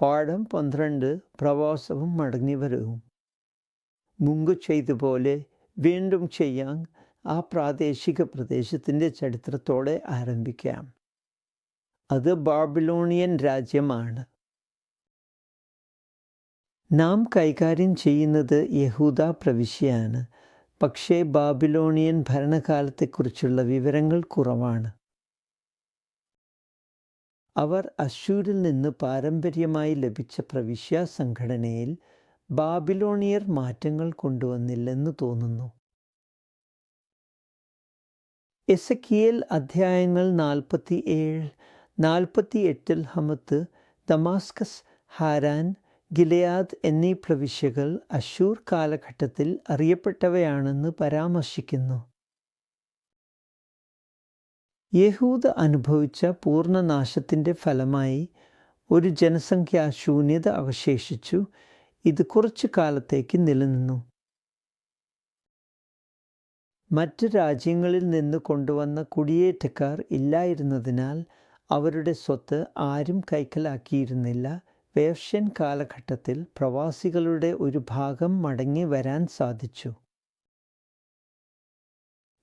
പാഠം പന്ത്രണ്ട് പ്രവാസവും മടങ്ങിവരവും. മുമ്പ് ചെയ്ത പോലെ വീണ്ടും ചെയ്യാൻ ആ പ്രാദേശിക പ്രദേശത്തിന്റെ ചരിത്രത്തോടെ ആരംഭിക്കാം. അത് ബാബിലോണിയൻ രാജ്യമാണ്. നാം കൈകാര്യം ചെയ്യുന്നത് യഹൂദ പ്രവിശ്യയാണ്. പക്ഷേ ബാബിലോണിയൻ ഭരണകാലത്തെക്കുറിച്ചുള്ള വിവരങ്ങൾ കുറവാണ്. അവർ അശൂരിൽ നിന്ന് പാരമ്പര്യമായി ലഭിച്ച പ്രവിശ്യ സംഘടനയിൽ ബാബിലോണിയർ മാറ്റങ്ങൾ കൊണ്ടുവന്നില്ലെന്ന് തോന്നുന്നു. എസക്കിയൽ അധ്യായങ്ങൾ നാൽപ്പത്തി ഏഴ് നാൽപ്പത്തി എട്ടിൽ ഹമത്ത് ദമാസ്കസ് ഹാരാൻ ഗിലയാദ് എന്നീ പ്രവിശ്യകൾ അശൂർ കാലഘട്ടത്തിൽ അറിയപ്പെട്ടവയാണെന്ന് പരാമർശിക്കുന്നു. യഹൂദ അനുഭവിച്ച പൂർണനാശത്തിന്റെ ഫലമായി ഒരു ജനസംഖ്യാ ശൂന്യത അവശേഷിച്ചു. ഇത് കുറച്ചു കാലത്തേക്ക് നിലനിന്നു. മറ്റ് രാജ്യങ്ങളിൽ നിന്ന് കൊണ്ടുവന്ന കുടിയേറ്റക്കാർ ഇല്ലായിരുന്നതിനാൽ അവരുടെ സ്വത്ത് ആരും കൈക്കലാക്കിയിരുന്നില്ല. പേർഷ്യൻ കാലഘട്ടത്തിൽ പ്രവാസികളുടെ ഒരു ഭാഗം മടങ്ങി വരാൻ സാധിച്ചു.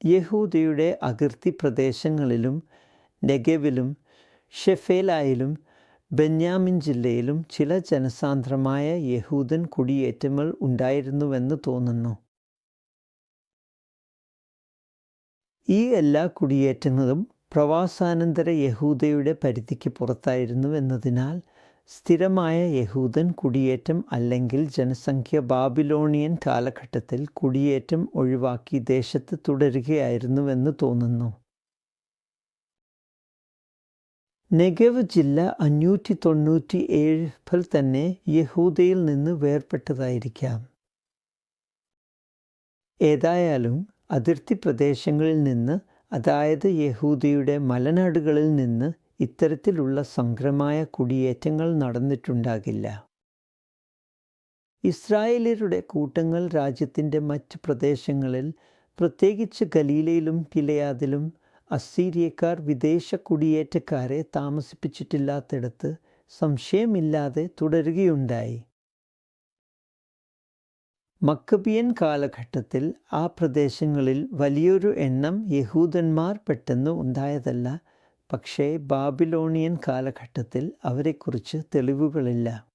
യഹൂദയുടെ അതിർത്തി പ്രദേശങ്ങളിലും നെഗവിലും ഷെഫേലായിലും ബെന്യാമിൻ ജില്ലയിലും ചില ജനസാന്ദ്രമായ യഹൂദൻ കുടിയേറ്റങ്ങൾ ഉണ്ടായിരുന്നുവെന്ന് തോന്നുന്നു. ഈ എല്ലാ കുടിയേറ്റങ്ങളും പ്രവാസാനന്തര യഹൂദയുടെ പരിധിക്ക് പുറത്തായിരുന്നു എന്നതിനാൽ സ്ഥിരമായ യഹൂദൻ കുടിയേറ്റം അല്ലെങ്കിൽ ജനസംഖ്യ ബാബിലോണിയൻ കാലഘട്ടത്തിൽ കുടിയേറ്റം ഒഴിവാക്കി ദേശത്ത് തുടരുകയായിരുന്നുവെന്ന് തോന്നുന്നു. നെഗവ് ജില്ല അഞ്ഞൂറ്റി തൊണ്ണൂറ്റി ഏഴിൽ തന്നെ യഹൂദയിൽ നിന്ന് വേർപെട്ടതായിരിക്കാം. ഏതായാലും അതിർത്തി പ്രദേശങ്ങളിൽ നിന്ന് അതായത് യഹൂദയുടെ മലനാടുകളിൽ നിന്ന് ഇത്തരത്തിലുള്ള സംക്രമായ കുടിയേറ്റങ്ങൾ നടന്നിട്ടുണ്ടാകില്ല. ഇസ്രായേലരുടെ കൂട്ടങ്ങൾ രാജ്യത്തിന്റെ മറ്റ് പ്രദേശങ്ങളിൽ പ്രത്യേകിച്ച് ഗലീലയിലും കിലയാദിലും അസീരിയക്കാർ വിദേശ കുടിയേറ്റക്കാരെ താമസിപ്പിച്ചിട്ടില്ലാത്തിടത്ത് സംശയമില്ലാതെ തുടരുകയുണ്ടായി. മക്കബിയൻ കാലഘട്ടത്തിൽ ആ പ്രദേശങ്ങളിൽ വലിയൊരു എണ്ണം യഹൂദന്മാർ പെട്ടെന്ന് ഉണ്ടായതല്ല പക്ഷേ ബാബിലോണിയൻ കാലഘട്ടത്തിൽ അവരെക്കുറിച്ച് തെളിവുകളില്ല.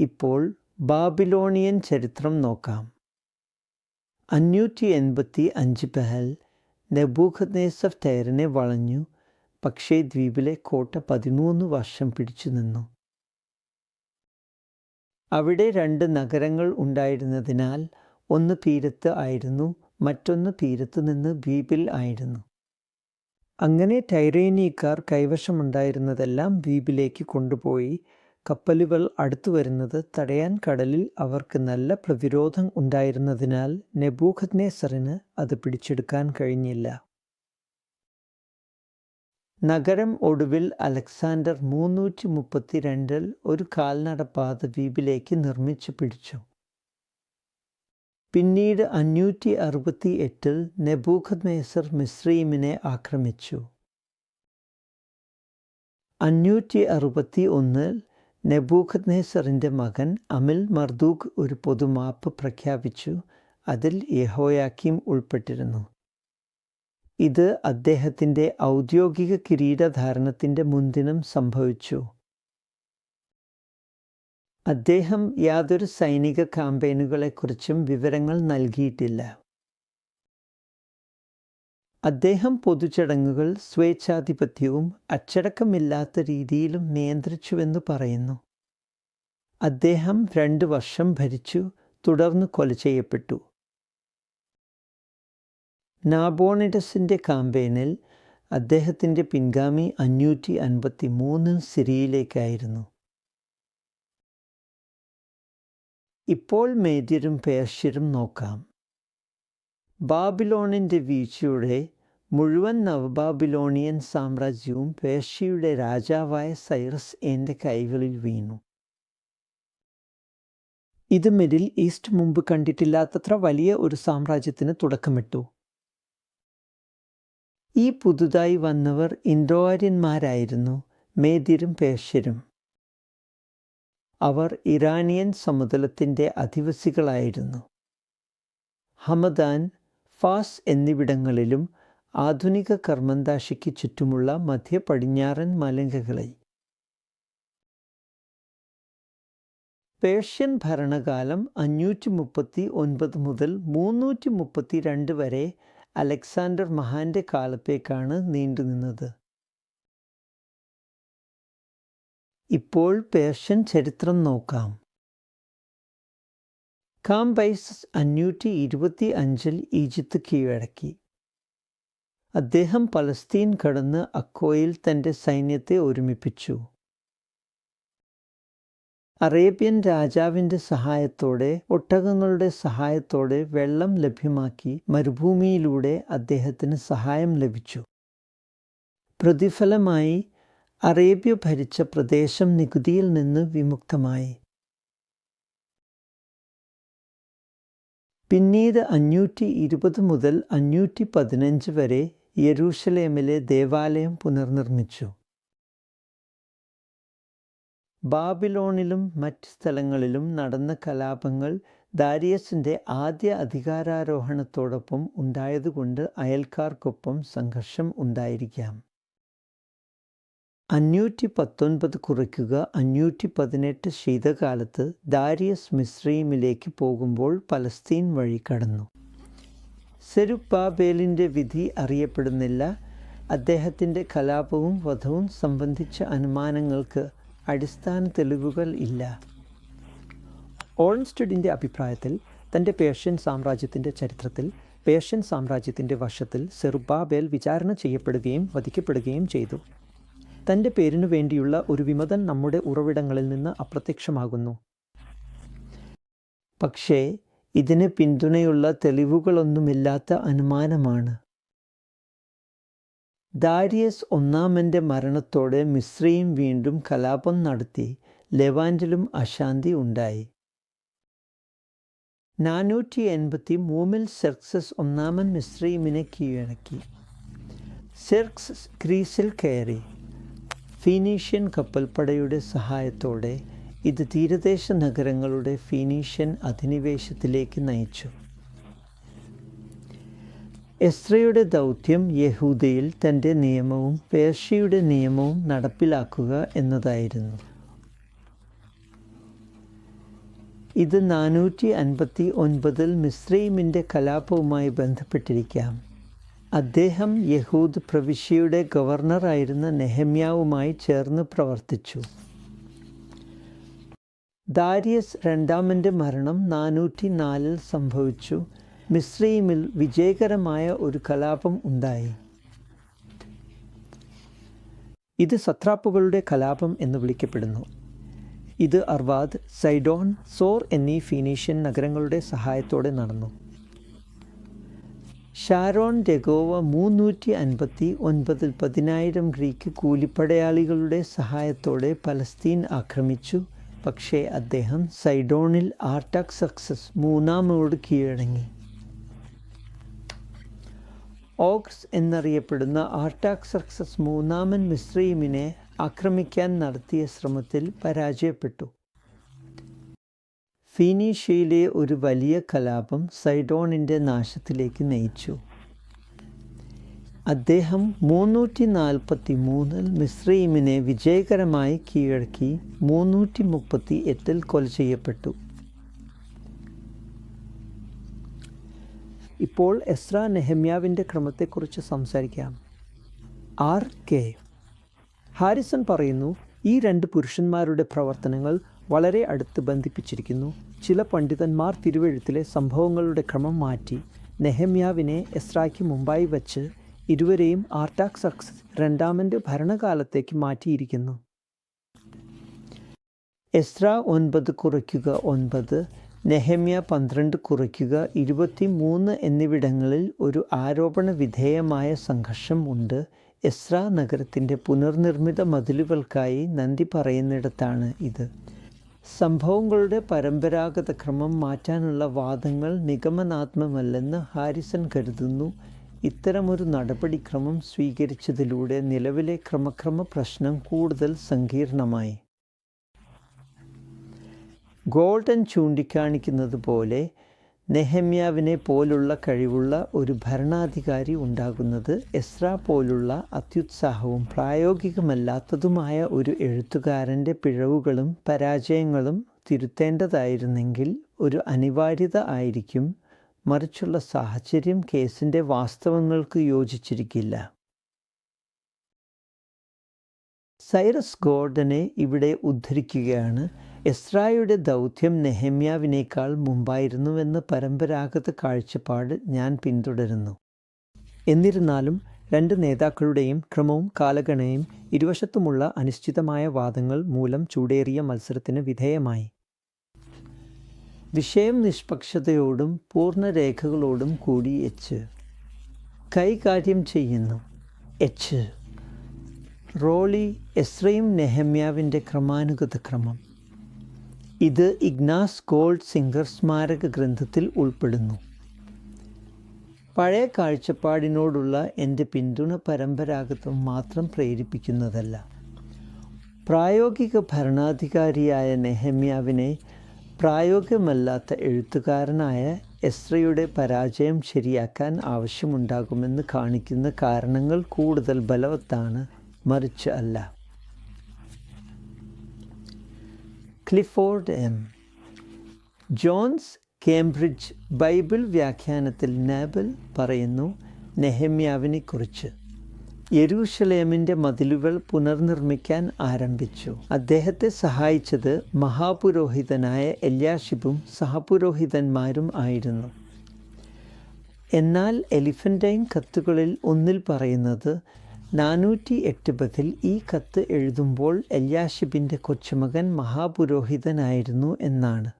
ഇപ്പോൾ ബാബിലോണിയൻ ചരിത്രം നോക്കാം. അഞ്ഞൂറ്റി എൺപത്തി അഞ്ച് പെഹൽ നെബൂഖദ്നേസർ ടയറിനെ വളഞ്ഞു പക്ഷേ ദ്വീപിലെ കോട്ട പതിമൂന്ന് വർഷം പിടിച്ചു നിന്നു. അവിടെ രണ്ട് നഗരങ്ങൾ ഉണ്ടായിരുന്നതിനാൽ ഒന്ന് തീരത്ത് ആയിരുന്നു മറ്റൊന്ന് തീരത്ത് നിന്ന് ദ്വീപിൽ ആയിരുന്നു. അങ്ങനെ ടൈറേനിയക്കാർ കൈവശമുണ്ടായിരുന്നതെല്ലാം ദ്വീപിലേക്ക് കൊണ്ടുപോയി കപ്പലുകൾ അടുത്തു വരുന്നത് തടയാൻ കടലിൽ അവർക്ക് നല്ല പ്രതിരോധം ഉണ്ടായിരുന്നതിനാൽ നെബൂഖദ്നേസറിന് അത് പിടിച്ചെടുക്കാൻ കഴിഞ്ഞില്ല. നഗരം ഒടുവിൽ അലക്സാണ്ടർ മൂന്നൂറ്റി മുപ്പത്തിരണ്ടിൽ ഒരു കാൽനടപ്പാത ദ്വീപിലേക്ക് നിർമ്മിച്ചു പിടിച്ചു. പിന്നീട് അഞ്ഞൂറ്റി അറുപത്തി എട്ടിൽ നെബൂഖദ്നേസർ മിസ്രീമിനെ ആക്രമിച്ചു. അഞ്ഞൂറ്റി അറുപത്തി ഒന്നിൽ നെബൂഖദ്നേസറിന്റെ മകൻ അമിൽ മർദൂഖ് ഒരു പൊതുമാപ്പ് പ്രഖ്യാപിച്ചു. അതിൽ യഹോയാക്കിം ഉൾപ്പെട്ടിരുന്നു. ഇത് അദ്ദേഹത്തിന്റെ ഔദ്യോഗിക കിരീടധാരണത്തിന്റെ മുൻദിനം സംഭവിച്ചു. അദ്ദേഹം യാതൊരു സൈനിക ക്യാമ്പയിനുകളെക്കുറിച്ചും വിവരങ്ങൾ നൽകിയിട്ടില്ല. അദ്ദേഹം പൊതുചടങ്ങുകൾ സ്വേച്ഛാധിപത്യവും അച്ചടക്കമില്ലാത്ത രീതിയിലും നിയന്ത്രിച്ചുവെന്ന് പറയുന്നു. അദ്ദേഹം രണ്ട് വർഷം ഭരിച്ചു തുടർന്ന് കൊല ചെയ്യപ്പെട്ടു. നാബോണിഡസിന്റെ കാമ്പയിനിൽ അദ്ദേഹത്തിന്റെ പിൻഗാമി അഞ്ഞൂറ്റി അൻപത്തി മൂന്ന് സിറിയയിലേക്കായിരുന്നു. ഇപ്പോൾ മേദ്യരും പേർഷ്യരും നോക്കാം. ബാബിലോണിന്റെ വീഴ്ചയുടെ മുഴുവൻ നവബാബിലോണിയൻ സാമ്രാജ്യവും പേർഷ്യയുടെ രാജാവായ സൈറസ് എന്റെ കൈകളിൽ വീണു. ഇത് മിഡിൽ ഈസ്റ്റ് മുമ്പ് കണ്ടിട്ടില്ലാത്തത്ര വലിയ ഒരു സാമ്രാജ്യത്തിന് തുടക്കമിട്ടു. ഈ പുതുതായി വന്നവർ ഇൻഡോ ആര്യന്മാരായിരുന്നു മേദിരും പേർഷ്യരും. അവർ ഇറാനിയൻ സമതലത്തിന്റെ അധിവസികളായിരുന്നു. ഹമദാൻ ഫാസ് എന്നിവിടങ്ങളിലും ആധുനിക കർമ്മന്താശയ്ക്ക് ചുറ്റുമുള്ള മധ്യ പടിഞ്ഞാറൻ മലങ്കകളെ പേർഷ്യൻ ഭരണകാലം അഞ്ഞൂറ്റി മുപ്പത്തി ഒൻപത് മുതൽ മൂന്നൂറ്റി മുപ്പത്തി രണ്ട് വരെ അലക്സാണ്ടർ മഹാന്റെ കാലത്തേക്കാണ് നീണ്ടുനിന്നത്. ഇപ്പോൾ പേർഷ്യൻ ചരിത്രം നോക്കാം. കാംബൈസ് അഞ്ഞൂറ്റി ഇരുപത്തി അഞ്ചിൽ ഈജിപ്ത് കീഴടക്കി. അദ്ദേഹം പലസ്തീൻ കടന്ന് അക്കോയിൽ തന്റെ സൈന്യത്തെ ഒരുമിപ്പിച്ചു. അറേബ്യൻ രാജാവിന്റെ സഹായത്തോടെ ഒട്ടകങ്ങളുടെ സഹായത്തോടെ വെള്ളം ലഭ്യമാക്കി മരുഭൂമിയിലൂടെ അദ്ദേഹത്തിന് സഹായം ലഭിച്ചു. പ്രതിഫലമായി അറേബ്യ ഭരിച്ച പ്രദേശം നികുതിയിൽ നിന്ന് വിമുക്തമായി. പിന്നീട് അഞ്ഞൂറ്റി ഇരുപത് മുതൽ അഞ്ഞൂറ്റി പതിനഞ്ച് വരെ യരൂഷലേമിലെ ദേവാലയം പുനർനിർമ്മിച്ചു. ബാബിലോണിലും മറ്റ് സ്ഥലങ്ങളിലും നടന്ന കലാപങ്ങൾ ദാരിയസിന്റെ ആദ്യ അധികാരാരോഹണത്തോടൊപ്പം ഉണ്ടായതുകൊണ്ട് അയൽക്കാർക്കൊപ്പം സംഘർഷം ഉണ്ടായിരിക്കാം. അഞ്ഞൂറ്റി പത്തൊൻപത് കുറയ്ക്കുക അഞ്ഞൂറ്റി പതിനെട്ട് ശീതകാലത്ത് ദാരിയസ് മിശ്രീമിലേക്ക് പോകുമ്പോൾ പലസ്തീൻ വഴി കടന്നു. സെരുപ്പാബേലിന്റെ വിധി അറിയപ്പെടുന്നില്ല. അദ്ദേഹത്തിന്റെ കലാപവും വധവും സംബന്ധിച്ച അനുമാനങ്ങൾക്ക് അടിസ്ഥാന തെളിവുകൾ ഇല്ല. ഓൾസ്റ്റഡിന്റെ അഭിപ്രായത്തിൽ തന്റെ പേർഷ്യൻ സാമ്രാജ്യത്തിന്റെ ചരിത്രത്തിൽ പേർഷ്യൻ സാമ്രാജ്യത്തിന്റെ വശത്തിൽ സെറുബാബേൽ വിചാരണ ചെയ്യപ്പെടുകയും വധിക്കപ്പെടുകയും ചെയ്തു. തന്റെ പേരിനു വേണ്ടിയുള്ള ഒരു വിമതൻ നമ്മുടെ ഉറവിടങ്ങളിൽ നിന്ന് അപ്രത്യക്ഷമാകുന്നു. പക്ഷേ ഇതിന് പിന്തുണയുള്ള തെളിവുകളൊന്നുമില്ലാത്ത അനുമാനമാണ്. ദാരിയസ് ഒന്നാമന്റെ മരണത്തോടെ മിശ്രയും വീണ്ടും കലാപം നടത്തി ലെവാൻഡിലും അശാന്തി ഉണ്ടായി. നാനൂറ്റി എൺപത്തി മൂന്നിൽ സെർക്സസ് ഒന്നാമൻ മിശ്രീമിനെ കീഴടക്കി. സെർക്സസ് ഗ്രീസിൽ കയറി. ഫീനീഷ്യൻ കപ്പൽപ്പടയുടെ സഹായത്തോടെ ഇത് തീരദേശ നഗരങ്ങളുടെ ഫീനീഷ്യൻ അധിനിവേശത്തിലേക്ക് നയിച്ചു. എസ്രയുടെ ദൗത്യം യഹൂദയിൽ തന്റെ നിയമവും പേർഷ്യയുടെ നിയമവും നടപ്പിലാക്കുക എന്നതായിരുന്നു. ഇത് നാനൂറ്റി അൻപത്തി ഒൻപതിൽ മിസ്രൈമിന്റെ കലാപവുമായി ബന്ധപ്പെട്ടിരിക്കാം. അദ്ദേഹം യഹൂദ് പ്രവിശ്യയുടെ ഗവർണറായിരുന്ന നെഹമ്യാവുമായി ചേർന്ന് പ്രവർത്തിച്ചു. ദാരിയസ് രണ്ടാമന്റെ മരണം നാനൂറ്റി നാലിൽ സംഭവിച്ചു. മിസ്രൈമിൽ വിജയകരമായ ഒരു കലാപം ഉണ്ടായി. ഇത് സത്രാപ്പുകളുടെ കലാപം എന്ന് വിളിക്കപ്പെടുന്നു. ഇത് അർവാദ് സൈഡോൺ സോർ എന്നീ ഫീനീഷ്യൻ നഗരങ്ങളുടെ സഹായത്തോടെ നടന്നു. ഷാരോൺ ഡെഗോവ മൂന്നൂറ്റി അൻപത്തി ഒൻപതിൽ പതിനായിരം ഗ്രീക്ക് കൂലിപ്പടയാളികളുടെ സഹായത്തോടെ പലസ്തീൻ ആക്രമിച്ചു. പക്ഷേ അദ്ദേഹം സൈഡോണിൽ ആർട്ടാക് സക്സസ് മൂന്നാമോട് കീഴടങ്ങി. ഓക്സ് എന്നറിയപ്പെടുന്ന ആർട്ടാക് സക്സസ് മൂന്നാമൻ മിസ്രീമിനെ ആക്രമിക്കാൻ നടത്തിയ ശ്രമത്തിൽ പരാജയപ്പെട്ടു. ഫീനീഷ്യയിലെ ഒരു വലിയ കലാപം സൈഡോണിന്റെ നാശത്തിലേക്ക് നയിച്ചു. അദ്ദേഹം മുന്നൂറ്റി നാൽപ്പത്തി മൂന്നിൽ മിസ്രൈമിനെ വിജയകരമായി കീഴടക്കി മുന്നൂറ്റി മുപ്പത്തി എട്ടിൽ കൊല ചെയ്യപ്പെട്ടു. ഇപ്പോൾ എസ്ര നെഹമ്യാവിന്റെ ക്രമത്തെക്കുറിച്ച് സംസാരിക്കാം. R K. ഹാരിസൺ പറയുന്നു ഈ രണ്ട് പുരുഷന്മാരുടെ പ്രവർത്തനങ്ങൾ വളരെ അടുത്ത് ബന്ധിപ്പിച്ചിരിക്കുന്നു. ചില പണ്ഡിതന്മാർ തിരുവഴുത്തിലെ സംഭവങ്ങളുടെ ക്രമം മാറ്റി നെഹമ്യാവിനെ എസ്രായ്ക്ക് മുമ്പായി വച്ച് ഇരുവരെയും ആർട്ടാക്സക്സ് രണ്ടാമന്റെ ഭരണകാലത്തേക്ക് മാറ്റിയിരിക്കുന്നു. എസ്ര ഒൻപത് കുറയ്ക്കുക ഒൻപത് നെഹമ്യ പന്ത്രണ്ട് കുറയ്ക്കുക ഇരുപത്തി മൂന്ന് എന്നിവിടങ്ങളിൽ ഒരു ആരോപണ വിധേയമായ സംഘർഷം ഉണ്ട്. എസ്ര നഗരത്തിന്റെ പുനർനിർമ്മിത മതിലുകൾക്കായി നന്ദി പറയുന്നിടത്താണ് ഇത്. സംഭവങ്ങളുടെ പരമ്പരാഗത ക്രമം മാറ്റാനുള്ള വാദങ്ങൾ നിഗമനാത്മമല്ലെന്ന് ഹാരിസൺ കരുതുന്നു. ഇത്തരമൊരു നടപടിക്രമം സ്വീകരിച്ചതിലൂടെ നിലവിലെ ക്രമക്രമ പ്രശ്നം കൂടുതൽ സങ്കീർണമായി. ഗോൾഡൻ ചൂണ്ടിക്കാണിക്കുന്നത് പോലെ നെഹമ്യാവിനെ പോലുള്ള കഴിവുള്ള ഒരു ഭരണാധികാരി ഉണ്ടാകുന്നത് എസ്ര പോലുള്ള അത്യുത്സാഹവും പ്രായോഗികമല്ലാത്തതുമായ ഒരു എഴുത്തുകാരന്റെ പിഴവുകളും പരാജയങ്ങളും തിരുത്തേണ്ടതായിരുന്നെങ്കിൽ ഒരു അനിവാര്യത ആയിരിക്കും മറിച്ചുള്ള സാഹചര്യം കേസിന്റെ വാസ്തവങ്ങൾക്ക് യോജിച്ചിരിക്കില്ല. സൈറസ് ഗോർഡനെ ഇവിടെ ഉദ്ധരിക്കുകയാണ്. എസ്രായുടെ ദൗത്യം നെഹമ്യാവിനേക്കാൾ മുമ്പായിരുന്നുവെന്ന പരമ്പരാഗത കാഴ്ചപ്പാട് ഞാൻ പിന്തുടരുന്നു. എന്നിരുന്നാലും രണ്ട് നേതാക്കളുടെയും ക്രമവും കാലഗണയും ഇരുവശത്തുമുള്ള അനിശ്ചിതമായ വാദങ്ങൾ മൂലം ചൂടേറിയ മത്സരത്തിന് വിധേയമായി. വിഷയം നിഷ്പക്ഷതയോടും പൂർണരേഖകളോടും കൂടി എച്ച് കൈകാര്യം ചെയ്യുന്നു. എച്ച് റോളി എസ്രയും നെഹമ്യാവിന്റെ ക്രമാനുഗത ക്രമം. ഇത് ഇഗ്നാസ് ഗോൾഡ് സിംഗർ സ്മാരക ഗ്രന്ഥത്തിൽ ഉൾപ്പെടുന്നു. പഴയ കാഴ്ചപ്പാടിനോടുള്ള എന്റെ പിന്തുണ പരമ്പരാഗതം മാത്രം പ്രേരിപ്പിക്കുന്നതല്ല. പ്രായോഗിക ഭരണാധികാരിയായ നെഹമ്യാവിനെ പ്രായോഗികമല്ലാത്ത എഴുത്തുകാരനായ എസ്രയുടെ പരാജയം ശരിയാക്കാൻ ആവശ്യമുണ്ടാകുമെന്ന് കാണിക്കുന്ന കാരണങ്ങൾ കൂടുതൽ ബലവത്താണ് മറിച്ച് അല്ല. Clifford M Jones Cambridge Bible വ്യാഖ്യാനത്തിൽ നാബൽ പറയുന്നു നെഹമ്യാവിനെ കുറിച്ച് യെരൂഷലേമിന്റെ മതിലുകൾ പുനർനിർമ്മിക്കാൻ ആരംഭിച്ചു. അദ്ദേഹത്തെ സഹായിച്ചത് മഹാപുരോഹിതനായ എല്യാഷിബും സഹപുരോഹിതന്മാരും ആയിരുന്നു. എന്നാൽ എലിഫന്റൈൻ കത്തുകളിൽ ഒന്നിൽ പറയുന്നത് നാനൂറ്റി എട്ട് പതിൽ ഈ കത്ത് എഴുതുമ്പോൾ എല്യാഷിബിന്റെ കൊച്ചുമകൻ മഹാപുരോഹിതനായിരുന്നു എന്നാണ്.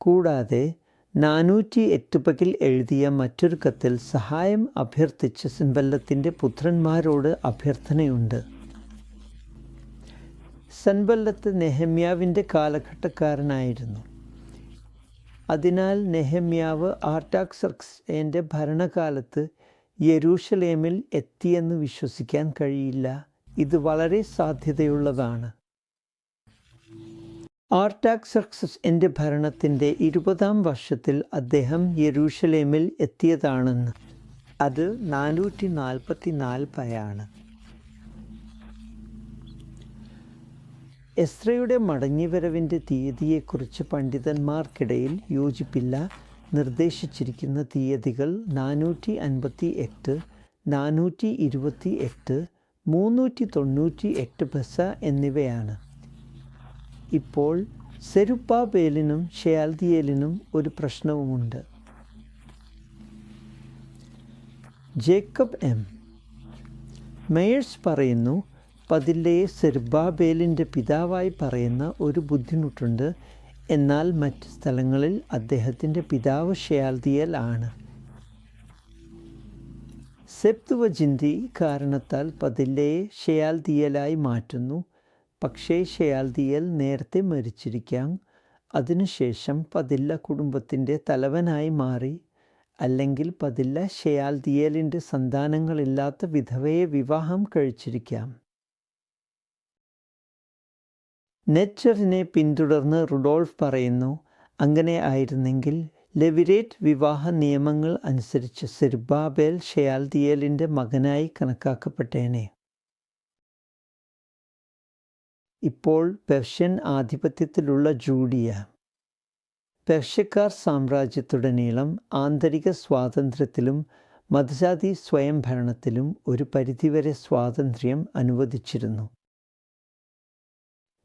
കൂടാതെ നാനൂറ്റി എട്ടുപകിൽ എഴുതിയ മറ്റൊരു കത്തിൽ സഹായം അഭ്യർത്ഥിച്ച സൻബല്ലത്തിന്റെ പുത്രന്മാരോട് അഭ്യർത്ഥനയുണ്ട്. സെൻബല്ലത്ത് നെഹമ്യാവിന്റെ കാലഘട്ടക്കാരനായിരുന്നു. അതിനാൽ നെഹമ്യാവ് ആർട്ടാക്സർക്സ് എന്റെ ഭരണകാലത്ത് യെരൂഷലേമിൽ എത്തിയെന്ന് വിശ്വസിക്കാൻ കഴിയില്ല. ഇത് വളരെ സാധ്യതയുള്ളതാണ്. ആർട്ടാക്സർക്സസ് എന്റെ ഭരണത്തിന്റെ ഇരുപതാം വർഷത്തിൽ അദ്ദേഹം യെരൂഷലേമിൽ എത്തിയതാണെന്ന്. അത് നാനൂറ്റി നാൽപ്പത്തി നാൽപ്പയാണ് എസ്രയുടെ മടങ്ങിവരവിന്റെ തീയതിയെക്കുറിച്ച് പണ്ഡിതന്മാർക്കിടയിൽ യോജിപ്പില്ല. നിർദ്ദേശിച്ചിരിക്കുന്ന തീയതികൾ നാനൂറ്റി അൻപത്തി എട്ട് നാനൂറ്റി ഇരുപത്തി എട്ട് മൂന്നൂറ്റി തൊണ്ണൂറ്റി എട്ട് ബസ എന്നിവയാണ്. ഇപ്പോൾ സെരുപ്പാബേലിനും ഷെയാൽദിയേലിനും ഒരു പ്രശ്നവുമുണ്ട്. Jacob M. മേയേഴ്സ് പറയുന്നു പതില്ലയെ സെർബാബേലിന്റെ പിതാവായി പറയുന്ന ഒരു ബുദ്ധിമുട്ടുണ്ട്. എന്നാൽ മറ്റ് സ്ഥലങ്ങളിൽ അദ്ദേഹത്തിന്റെ പിതാവ് ഷയാൽദിയൽ ആണ്. സെപ്തുവജിന്തി കാരണത്താൽ പതില്ലയെ ഷയാൽദിയലായി മാറ്റുന്നു. പക്ഷേ ഷയാൽദിയൽ നേരത്തെ മരിച്ചിരിക്കാം. അതിനുശേഷം പതില്ല കുടുംബത്തിന്റെ തലവനായി മാറി. അല്ലെങ്കിൽ പതില്ല ഷയാൽദിയലിന്റെ സന്താനങ്ങളില്ലാത്ത വിധവയെ വിവാഹം കഴിച്ചിരിക്കാം. നെച്ചറിനെ പിന്തുടർന്ന് റുഡോൾഫ് പറയുന്നു അങ്ങനെ ആയിരുന്നെങ്കിൽ ലെവിരേറ്റ് വിവാഹ നിയമങ്ങൾ അനുസരിച്ച് സിർബാബേൽ ഷെയാൽദിയലിന്റെ മകനായി കണക്കാക്കപ്പെട്ടേനെ. ഇപ്പോൾ പെർഷ്യൻ ആധിപത്യത്തിലുള്ള ജൂഡിയ. പെർഷ്യക്കാർ സാമ്രാജ്യത്തുടനീളം ആന്തരിക സ്വാതന്ത്ര്യത്തിലും മതജാതി സ്വയംഭരണത്തിലും ഒരു പരിധിവരെ സ്വാതന്ത്ര്യം അനുവദിച്ചിരുന്നു.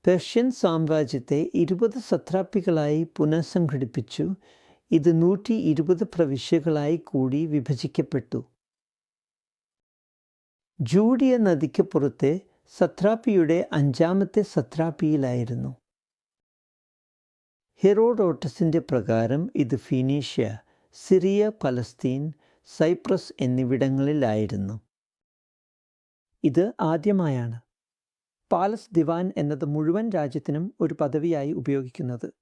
പെർഷ്യൻ സാമ്രാജ്യത്തെ ഇരുപത് സത്രാപ്പികളായി പുനഃസംഘടിപ്പിച്ചു. ഇത് നൂറ്റി ഇരുപത് പ്രവിശ്യകളായി കൂടി വിഭജിക്കപ്പെട്ടു. ജൂഡിയ നദിക്ക് പുറത്തെ സത്രാപ്പിയുടെ അഞ്ചാമത്തെ സത്രാപ്പിയിലായിരുന്നു. ഹെറോഡോട്ടസിന്റെ പ്രകാരം ഇത് ഫിനീഷ്യ സിറിയ പലസ്തീൻ സൈപ്രസ് എന്നിവിടങ്ങളിലായിരുന്നു. ഇത് ആദ്യമായാണ്. പാലസ് ദിവാൻ എന്നത് മുഴുവൻ രാജ്യത്തിനും ഒരു പദവിയായി ഉപയോഗിക്കുന്നത്.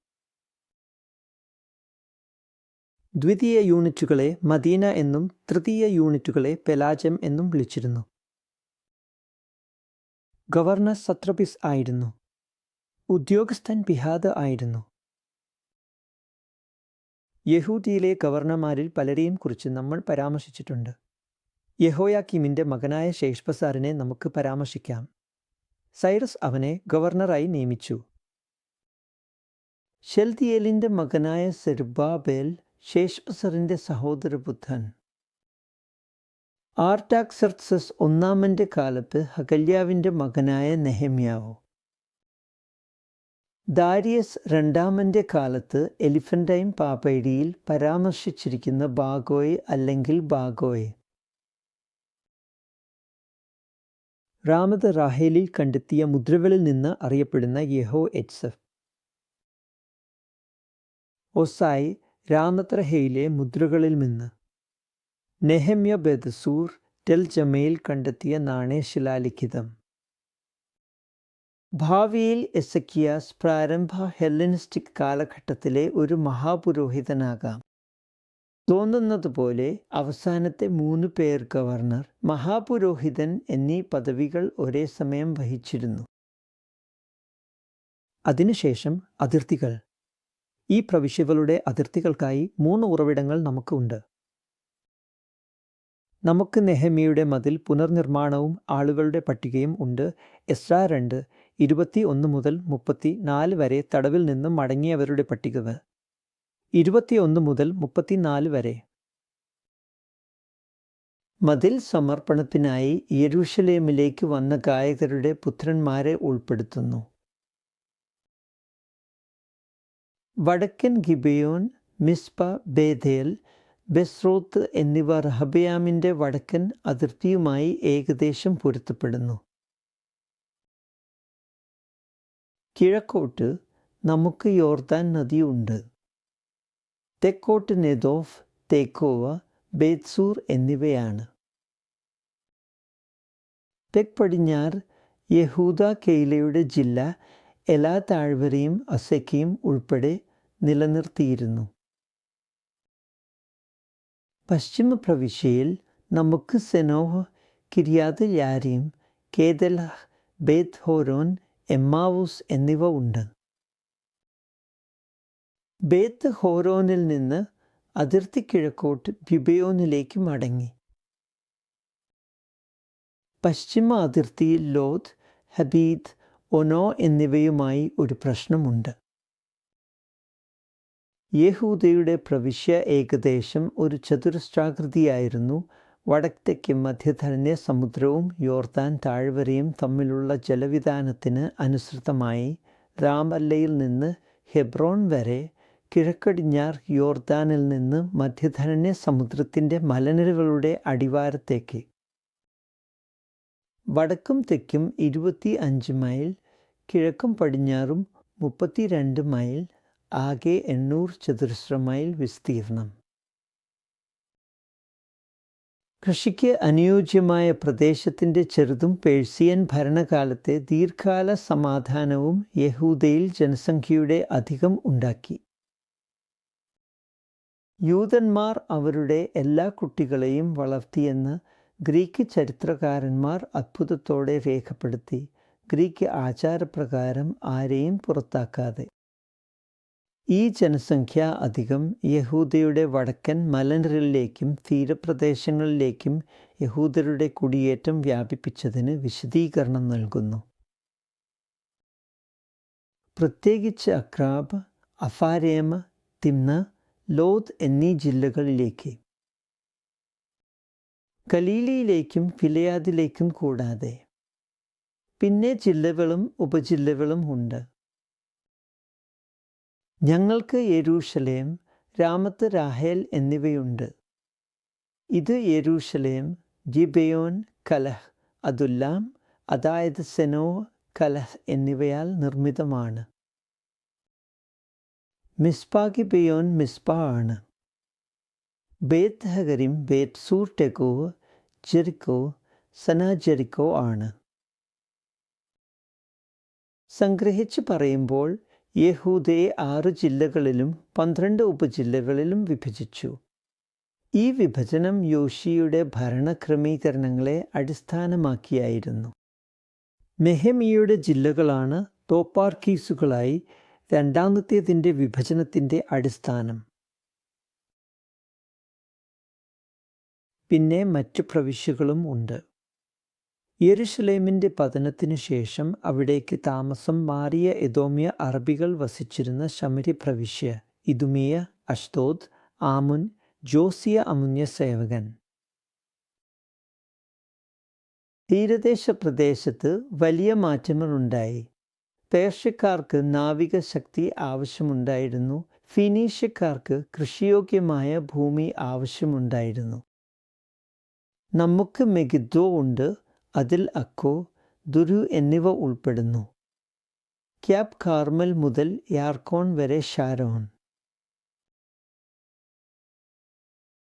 ദ്വിതീയ യൂണിറ്റുകളെ മദീന എന്നും തൃതീയ യൂണിറ്റുകളെ പെലാജം എന്നും വിളിച്ചിരുന്നു. ഗവർണർ സത്രപിസ് ആയിരുന്നു. ഉദ്യോഗസ്ഥൻ ബിഹാദ് ആയിരുന്നു. യഹൂദിയിലെ ഗവർണർമാരിൽ പലരെയും കുറിച്ച് നമ്മൾ പരാമർശിച്ചിട്ടുണ്ട്. യഹോയാക്കിമിന്റെ മകനായ ശേഷ്പസാറിനെ നമുക്ക് പരാമർശിക്കാം. സൈറസ് അവനെ ഗവർണറായി നിയമിച്ചു. ഷെൽതിയേലിന്റെ മകനായ സെർബാബേൽ ശേഷ്പസറിന്റെ സഹോദരപുത്രൻ. ആർട്ടാക്സർസസ് ഒന്നാമന്റെ കാലത്ത് ഹകല്യാവിന്റെ മകനായ നെഹമ്യാവോ. ദാരിയസ് രണ്ടാമന്റെ കാലത്ത് എലിഫന്റൈൻ പാപ്പയിടിയിൽ പരാമർശിച്ചിരിക്കുന്ന ബാഗോയ് അല്ലെങ്കിൽ ബാഗോയ്. റാമത് റാഹേലിൽ കണ്ടെത്തിയ മുദ്രകളിൽ നിന്ന് അറിയപ്പെടുന്ന യഹോ എറ്റ്സഫ് ഒസായ് രാമത്രഹയിലെ മുദ്രകളിൽ നിന്ന്. നെഹമ്യ ബെദസൂർ ടെൽ ജമയിൽ കണ്ടെത്തിയ നാണയശിലാലിഖിതം. ഭാവിയിൽ എസക്കിയാസ് പ്രാരംഭ ഹെല്ലനിസ്റ്റിക് കാലഘട്ടത്തിലെ ഒരു മഹാപുരോഹിതനാകാം. തോന്നുന്നതുപോലെ അവസാനത്തെ മൂന്ന് പേർ ഗവർണർ മഹാപുരോഹിതൻ എന്നീ പദവികൾ ഒരേ സമയം വഹിച്ചിരുന്നു. അതിനുശേഷം അതിർത്തികൾ. ഈ പ്രവിശ്യകളുടെ അതിർത്തികൾക്കായി മൂന്ന് ഉറവിടങ്ങൾ നമുക്ക് ഉണ്ട് നമുക്ക് നെഹമിയുടെ മതിൽ പുനർനിർമ്മാണവും ആളുകളുടെ പട്ടികയും ഉണ്ട്. എസ്ര രണ്ട് ഇരുപത്തി ഒന്ന് മുതൽ മുപ്പത്തി നാല് വരെ തടവിൽ നിന്നും മടങ്ങിയവരുടെ പട്ടിക ഇരുപത്തിയൊന്ന് മുതൽ മുപ്പത്തിനാല് വരെ. മതിൽ സമർപ്പണത്തിനായി യെരൂഷലേമിലേക്ക് വന്ന ഗായകരുടെ പുത്രന്മാരെ ഉൾപ്പെടുത്തുന്നു. വടക്കൻ ഗിബയോൻ മിസ്പ ബേദേൽ ബെസ്രോത്ത് എന്നിവ റഹബയാമിന്റെ വടക്കൻ അതിർത്തിയുമായി ഏകദേശം പൊരുത്തപ്പെടുന്നു. കിഴക്കോട്ട് നമുക്ക് യോർദാൻ നദിയുണ്ട്. തെക്കോട്ട് നെദോഫ് തേക്കോവ ബേത്സൂർ എന്നിവയാണ്. തെക്ക് പടിഞ്ഞാറ് യഹൂദ കെയിലയുടെ ജില്ല എല്ലാ താഴ്വരയും അസക്കയും ഉൾപ്പെടെ നിലനിർത്തിയിരുന്നു. പശ്ചിമ പ്രവിശ്യയിൽ നമുക്ക് സെനോഹ് കിരിയാത് യാരിയും കേദല ബേത് ഹോരോൻ എമ്മാവൂസ് എന്നിവ ഉണ്ട്. ബേത്ത് ഹോരോനിൽ നിന്ന് അതിർത്തി കിഴക്കോട്ട് ബിബയോനിലേക്ക് മടങ്ങി. പശ്ചിമ അതിർത്തിയിൽ ലോത് ഹബീദ് ഒനോ എന്നിവയുമായി ഒരു പ്രശ്നമുണ്ട്. യഹൂദയുടെ പ്രവിശ്യ ഏകദേശം ഒരു ചതുരശ്രാകൃതിയായിരുന്നു. വടക്കത്തേക്ക് മധ്യധരണ്യ സമുദ്രവും യോർദാൻ താഴ്വരയും തമ്മിലുള്ള ജലവിധാനത്തിന് അനുസൃതമായി രാമല്ലയിൽ നിന്ന് ഹെബ്രോൺ വരെ കിഴക്കടിഞ്ഞാർ യോർദാനിൽ നിന്ന് മധ്യധരണ്യ സമുദ്രത്തിന്റെ മലനിരകളുടെ അടിവാരത്തേക്ക്. വടക്കും തെക്കും ഇരുപത്തി അഞ്ച് മൈൽ കിഴക്കും പടിഞ്ഞാറും മുപ്പത്തിരണ്ട് മൈൽ ആകെ എണ്ണൂറ് ചതുരശ്ര മൈൽ വിസ്തീർണം. കൃഷിക്ക് അനുയോജ്യമായ പ്രദേശത്തിന്റെ ചെറുതും പേഴ്സിയൻ ഭരണകാലത്തെ ദീർഘകാല സമാധാനവും യഹൂദയിൽ ജനസംഖ്യയുടെ അധികം ഉണ്ടാക്കി. യൂതന്മാർ അവരുടെ എല്ലാ കുട്ടികളെയും വളർത്തിയെന്ന് ഗ്രീക്ക് ചരിത്രകാരന്മാർ അത്ഭുതത്തോടെ രേഖപ്പെടുത്തി. ഗ്രീക്ക് ആചാരപ്രകാരം ആരെയും പുറത്താക്കാതെ. ഈ ജനസംഖ്യ അധികം. യഹൂദയുടെ വടക്കൻ മലനിരകളിലേക്കും തീരപ്രദേശങ്ങളിലേക്കും യഹൂദരുടെ കുടിയേറ്റം വ്യാപിപ്പിച്ചതിന് വിശദീകരണം നൽകുന്നു. പ്രത്യേകിച്ച് അക്രാബ് അഫാരേമ തിമ്ന ലോത് എന്നീ ജില്ലകളിലേക്ക്. കലീലിയിലേക്കും ഫിലയാദിലേക്കും കൂടാതെ. പിന്നെ ജില്ലകളും ഉപജില്ലകളും ഉണ്ട്. ഞങ്ങൾക്ക് യെരൂഷലേം രാമത്ത് രാഹേൽ എന്നിവയുണ്ട്. ഇത് യെരൂഷലേം ജിബയോൻ കലഹ് അതുല്ലാം അതായത് സെനോ കലഹ് എന്നിവയാൽ നിർമ്മിതമാണ്. മിസ്പാ ഗിബയോൻ മിസ്പ ആണ്. ബേത്ത് ഹഗരിം ബേത്ത് സൂർ ടെക്കോ ജെറിക്കോ സന ജെറിക്കോ ആണ്. സംഗ്രഹിച്ച് പറയുമ്പോൾ യഹൂദയെ ആറ് ജില്ലകളിലും പന്ത്രണ്ട് ഉപജില്ലകളിലും വിഭജിച്ചു. ഈ വിഭജനം യോഷിയുടെ ഭരണക്രമീകരണങ്ങളെ അടിസ്ഥാനമാക്കിയായിരുന്നു. മെഹമിയുടെ ജില്ലകളാണ് തോപ്പാർക്കീസുകളായി രണ്ടാമത്തേതിന്റെ വിഭജനത്തിന്റെ അടിസ്ഥാനം. പിന്നെ മറ്റു പ്രവിശ്യകളും ഉണ്ട്. യെരുഷലേമിന്റെ പതനത്തിനു ശേഷം അവിടേക്ക് താമസം മാറിയ എതോമിയ അറബികൾ വസിച്ചിരുന്ന ശമരി പ്രവിശ്യ ഇതുമിയ അഷ്തോദ് ആമുൻ ജോസിയ അമുന്യ സേവകൻ. തീരദേശ പ്രദേശത്ത് വലിയ മാറ്റങ്ങളുണ്ടായി. പേർഷ്യക്കാർക്ക് നാവിക ശക്തി ആവശ്യമുണ്ടായിരുന്നു. ഫിനീഷ്യക്കാർക്ക് കൃഷിയോഗ്യമായ ഭൂമി ആവശ്യമുണ്ടായിരുന്നു. നമുക്ക് മെഗിദ്ദോ ഉണ്ട് അതിൽ അക്കോ ദുരു എന്നിവ ഉൾപ്പെടുന്നു. ക്യാബ് കാർമൽ മുതൽ യാർക്കോൺ വരെ ഷാരോൺ.